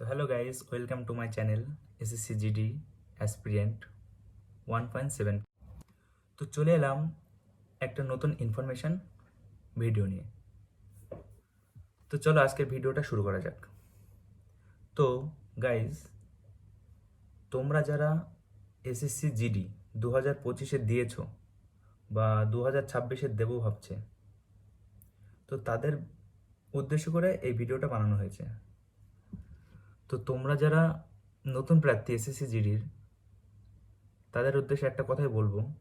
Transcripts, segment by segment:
তো hello guys, welcome to my channel, SSC GD, aspirant one point seven. তো চলে এলাম একটা নতুন ইনফরমেশন ভিডিও নিয়ে। তো চলো আজকের ভিডিওটা শুরু করা যাক। তো গাইজ তোমরা যারা এসএসসি জিডি দু হাজার পঁচিশে দিয়েছ বা দু হাজার ছাব্বিশে দেবো ভাবছে, তো তাদের উদ্দেশ্য করে এই ভিডিওটা বানানো হয়েছে। তো তোমরা যারা নতুন প্রার্থী এসএসসি জিডির, তাদের উদ্দেশ্যে একটা কথাই বলব।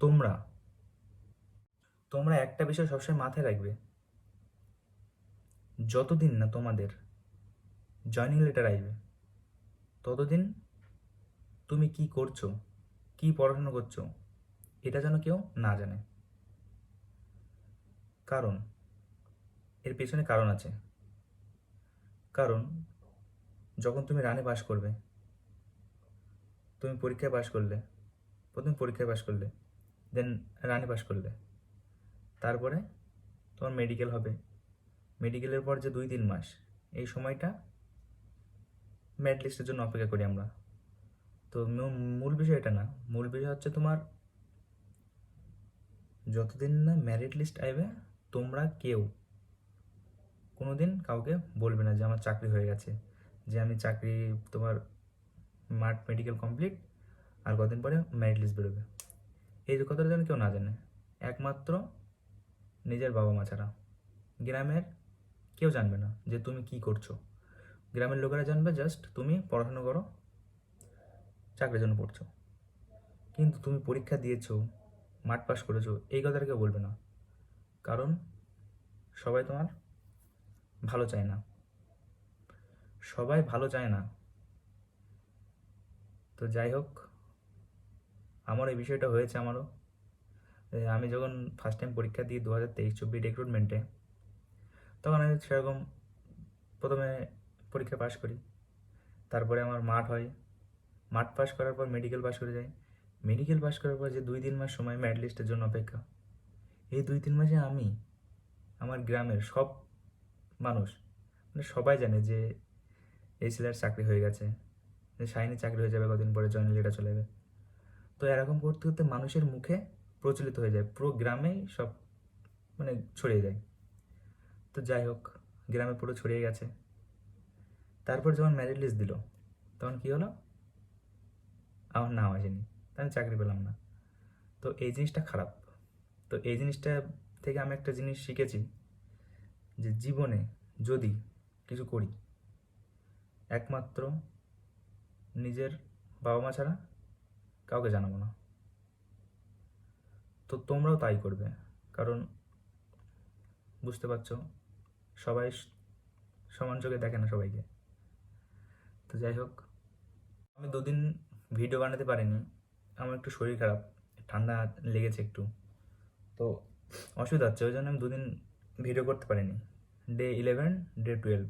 তোমরা তোমরা একটা বিষয় সবসময় মাথায় রাখবে। যতদিন না তোমাদের জয়নিং লেটার আসবে, ততদিন তুমি কি করছ, কি পড়াশোনা করছ, এটা যেন কেউ না জানে। কারণ, এর পেছনে কারণ আছে। কারণ যখন তুমি রানে পাস করবে, তুমি পরীক্ষায় পাস করলে, প্রথমে পরীক্ষায় পাস করলে দেন রানে পাস করলে, তারপরে তোমার মেডিকেল হবে। মেডিকেলের পর যে দুই তিন মাস, এই সময়টা ম্যাট লিস্টের জন্য অপেক্ষা করি আমরা। তো মূল বিষয় এটা না, মূল বিষয় হচ্ছে তোমার যতদিন না ম্যারিট লিস্ট আইবে, তোমরা কেউ কোনো দিন কাউকে বলবে না যে আমার চাকরি হয়ে গেছে, যে আমি চাকরি তোমার মাঠ মেডিকেল কমপ্লিট আর কদিন পরে ম্যারিট লিস্ট বেরোবে। এই কথাটা যেন কেউ না জানে। একমাত্র নিজের বাবা মা ছাড়া। গ্রামের কেউ জানবে না যে তুমি কি করছ। গ্রামের লোকেরা জানবে জাস্ট তুমি পড়াশোনা করো, চাকরির জন্য পড়ছো। কিন্তু তুমি পরীক্ষা দিয়েছ, মাঠ পাস করেছ, এই কথাটা কেউ বলবে না। কারণ সবাই তোমার ভালো চায় না। সবাই ভালো চায় না। তো যাই হোক, আমার এই বিষয়টা হয়েছে আমারও। আমি যখন ফার্স্ট টাইম পরীক্ষা দিই দু হাজার তেইশ চব্বিশ রিক্রুটমেন্টে তখন আমি সেরকম প্রথমে পরীক্ষা পাশ করি। তারপরে আমার মাঠ হয়। মাঠ পাস করার পর মেডিকেল পাস করে যাই। মেডিকেল পাস করার পর যে দুই তিন মাস সময় ম্যাড লিস্টের জন্য অপেক্ষা। এই দুই তিন মাসে আমি আমার গ্রামের সব মানুষ। মানে সবাই জানে যে এই ছেলের চাকরি হয়ে গেছে। যে চাকরি হয়ে যাবে, কদিন পরে জয়েন লেটার চলে যাবে। তো এরকম করতে করতে মানুষের মুখে প্রচলিত হয়ে যায়। পুরো গ্রামেই সব মানে ছড়িয়ে যায়। তো যাই হোক, গ্রামে পুরো ছড়িয়ে গেছে। তারপর যখন ম্যারিট লিস্ট দিল, তখন কি হলো? আমার নাম আসেনি। আমি চাকরি পেলাম না। তো এই জিনিসটা খারাপ। তো এই জিনিসটা থেকে আমি একটা জিনিস শিখেছি। যে জীবনে যদি কিছু করি, একমাত্র নিজের বাবা মা ছাড়া কাউকে জানাব না। তো তোমরাও তাই করবে, কারণ বুঝতে পারছ, সবাই সমান চোখে দেখে না সবাইকে। তো যাই হোক, আমি দুদিন ভিডিও বানাতে পারিনি, আমার একটু শরীর খারাপ, ঠান্ডা লেগেছে একটু। তো অসুবিধা হচ্ছে, ওই জন্য আমি দুদিন ভিডিও করতে পারিনি। ডে ইলেভেন ডে টুয়েলভ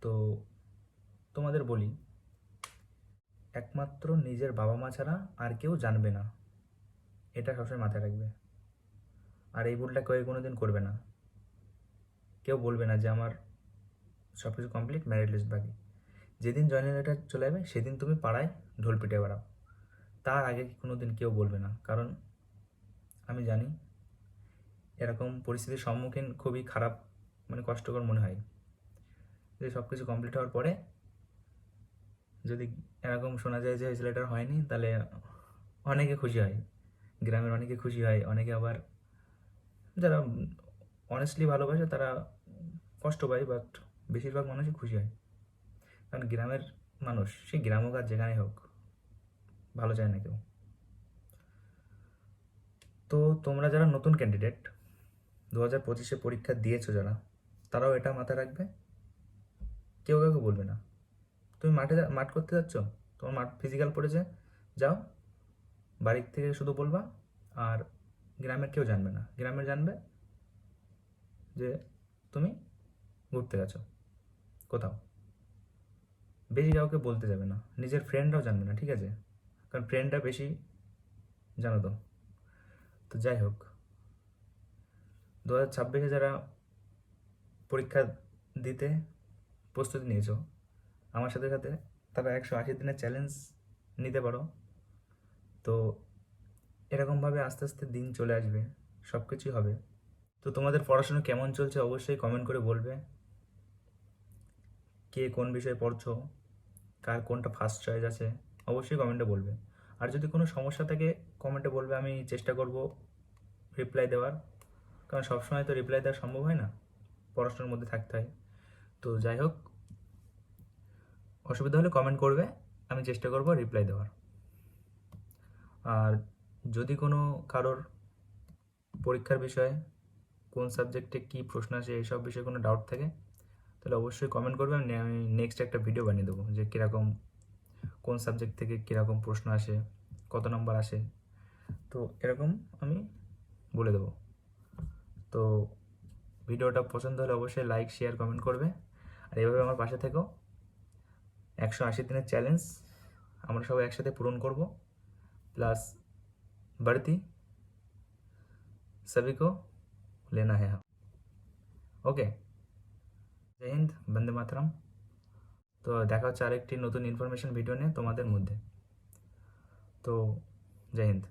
তো তোমাদের বলি, একমাত্র নিজের বাবা মা ছাড়া আর কেউ জানবে না। এটা সবসময় মাথায় রাখবে। আর এই ভুলটা কেউ কোনো দিন করবে না। কেউ বলবে না যে আমার সব কিছু কমপ্লিট ম্যারিট লিস্ট বাকি। যেদিন জয়েনিং লেটার চলে যাবে সেদিন তুমি পাড়ায় ঢোল পিটে বেড়াও। তার আগে কোনো দিন কেউ বলবে না। কারণ আমি জানি এরকম পরিস্থিতির সম্মুখীন খুবই খারাপ মানে কষ্টকর মনে হয়। যে সব কিছু কমপ্লিট হওয়ার পরে যদি এরকম শোনা যায় যে ছেলেটার হয়নি, তাহলে অনেকে খুশি হয়। গ্রামের অনেকে খুশি হয়, অনেকে আবার যারা অনেস্টলি ভালোবাসে তারা কষ্ট পায় বাট বেশিরভাগ মানুষই খুশি হয়। কারণ গ্রামের মানুষ, সে গ্রাম হোক আর যেখানে হোক, ভালো চায় না কেউ। তো তোমরা যারা নতুন ক্যান্ডিডেট দু হাজার পঁচিশে পরীক্ষা দিয়েছ যারা, তারাও এটা মাথায় রাখবে? কেউ কাউকে বলবে না। তুমি মাঠে মাঠ করতে যাচ্ছ? তোমার মাঠ ফিজিক্যাল পড়েছে? যাও। বাড়ির থেকে শুধু বলবা। আর গ্রামের কেউ জানবে না। গ্রামের জানবে যে তুমি ঘুরতে গেছো। কোথাও। বেশি কাউকে বলতে যাবে না। নিজের ফ্রেন্ডরাও জানবে না, ঠিক আছে? কারণ ফ্রেন্ডরা বেশি জানো তো। তো যাই হোক। দু হাজার ছাব্বিশে যারা পরীক্ষা দিতে প্রস্তুতি নিয়েছো, আমার সাথে সাথে তারা একশো আশি দিনের চ্যালেঞ্জ নিতে পারো। তো এরকমভাবে আস্তে আস্তে দিন চলে আসবে সব কিছুই হবে। তো তোমাদের পড়াশোনা কেমন চলছে অবশ্যই কমেন্ট করে বলবে। কে কোন বিষয়ে পড়ছো, কার কোনটা ফার্স্ট চয়েস আছে, অবশ্যই কমেন্টে বলবে। আর যদি কোনো সমস্যা থাকে কমেন্টে বলবে, আমি চেষ্টা করব রিপ্লাই দেওয়ার। কারণ সবসময় তো রিপ্লাই দেওয়া সম্ভব হয় না পড়াশোনার মধ্যে থাকতে হয়। তো যাই হোক, অসুবিধা হলে কমেন্ট করবে, আমি চেষ্টা করব রিপ্লাই দেওয়ার। আর যদি কোনো কারোর পরীক্ষার বিষয়ে কোন সাবজেক্টে কী প্রশ্ন আসে এইসব বিষয়ে কোনো ডাউট থাকে, তাহলে অবশ্যই কমেন্ট করবে, আমি আমি নেক্সট একটা ভিডিও বানিয়ে দেবো যে কীরকম কোন সাবজেক্ট থেকে কীরকম প্রশ্ন আসে, কত নম্বর আসে। তো এরকম আমি বলে দেবো। তো ভিডিওটা পছন্দ হলে অবশ্যই লাইক শেয়ার কমেন্ট করবে আর এভাবে আমার পাশে থেকো একশো আশি দিনের চ্যালেঞ্জ আমরা সবাই একসাথে পূরণ করব प्लस बढ़ती सभी को लेना है ওকে জয় হিন্দ বন্দে মাতরম তো দেখা হচ্ছে আরেকটি নতুন ইনফরমেশন ভিডিও নিয়ে তোমাদের মধ্যে তো জয় হিন্দ